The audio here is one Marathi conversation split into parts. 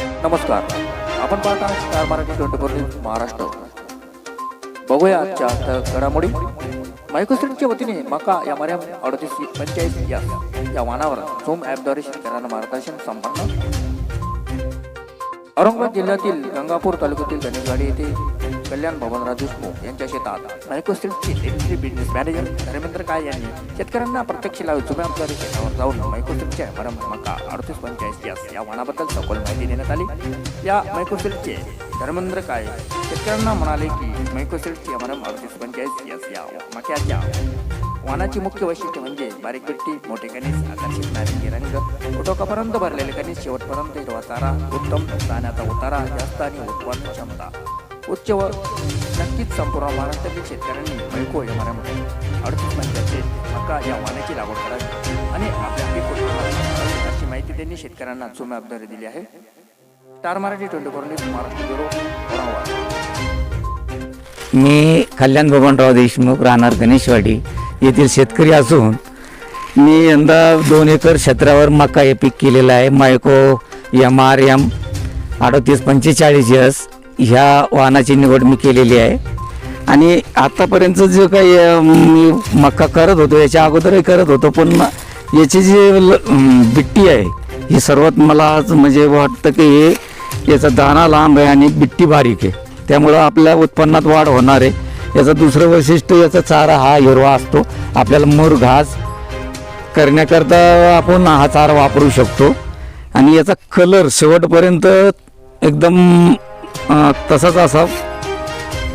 नमस्कार. आपण पाहता star Marathi twenty four news Maharashtra. बघूया आजच्या ठळक घडामोडी. मायक्रोसॉफ्टच्या वतीने मका या मर्याम अडतीस पंचेचाळीस या या वाहनावर झूम ॲपद्वारे शेतकऱ्यांना मार्गदर्शन संपन्न. औरंगाबाद जिल्ह्यातील गंगापूर तालुक्यातील गणेशवाडी येथे कल्याण भवनराव देशमुख यांच्या शेतात. मायक्रोस्टिलचे डेप्युटी बिझनेस मॅनेजर धर्मेंद्र काय यांनी शेतकऱ्यांना प्रत्यक्ष लावून जुम्याबदारी शेतावर जाऊन मायक्रोस्टिलच्या मरम मका अडतीस पंचेचाळीस यास या वनाबद्दल सखोल माहिती देण्यात आली. या मायक्रोस्टिलचे धर्मेंद्र काय शेतकऱ्यांना म्हणाले की मायक्रोस्टिलचे मरम अडतीस पंचेचाळीस यास या मक्याच्या वाहनाची मुख्य वैशिष्ट्य म्हणजे बारीक बिट्टी मोठे कणीस आकर्षित नारिंगी रंग उटोकापर्यंत भरलेले कणीस शेवटपर्यंत हिरवा चारा उत्तम दाण्याचा उतारा जास्त आणि उत्पादन क्षमता. उच्च व नक्कीच संपूर्ण महाराष्ट्रातील शेतकऱ्यांनी मैको या मराठी अडतीस महिन्याचे मका या वाण्याची लागवड करावी आणि आपल्या पीक अशी माहिती त्यांनी शेतकऱ्यांना जुम्याबदारी दिली आहे. Star Marathi twenty four news Maharashtra bureau मी कल्याण बबनराव देशमुख राहणार गणेशवाडी येथील शेतकरी असून मी यंदा दोन एकर क्षेत्रावर मका हे पीक केलेलं आहे. मायको एम आर एम अडतीस पंचेचाळीस एस ह्या वाहनाची निवड मी केलेली आहे. आणि आत्तापर्यंत जो काही मी मका करत होतो याच्या अगोदरही करत होतो पण याची जी ल- बिट्टी आहे ही सर्वात मला म्हणजे वाटतं की हे याचा दाना लांब आहे आणि बिट्टी बारीक आहे. त्यामुळं आपल्या उत्पन्नात वाढ होणार आहे. याचं दुसरं वैशिष्ट्य याचा चारा हा हिरवा असतो. आपल्याला मूर घास करण्याकरता आपण हा चारा वापरू शकतो. आणि याचा कलर शेवटपर्यंत एकदम तसाच असा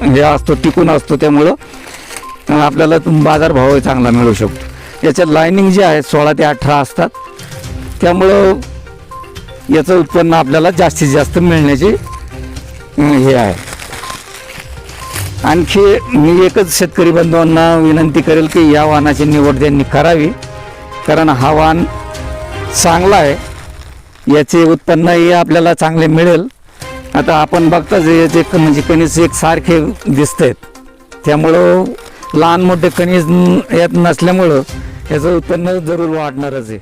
हे असतो टिकून असतो त्यामुळं आपल्याला बाजारभावही चांगला मिळू शकतो. याच्या लायनिंग जे आहे सोळा ते अठरा असतात. त्यामुळं याचं उत्पन्न आपल्याला जास्तीत जास्त मिळण्याचे हे आहे. आणखी मी एकच शेतकरी बंधूंना विनंती करेल की या वाहनाची निवड त्यांनी करावी. कारण हा वाहन चांगला आहे. याचे उत्पन्नही आपल्याला चांगले मिळेल. आता आपण बघताच याचे म्हणजे कणीस एक सारखे दिसत आहेत त्यामुळं लहान मोठे कणीस यात नसल्यामुळं याचं उत्पन्न जरूर वाढणारच आहे.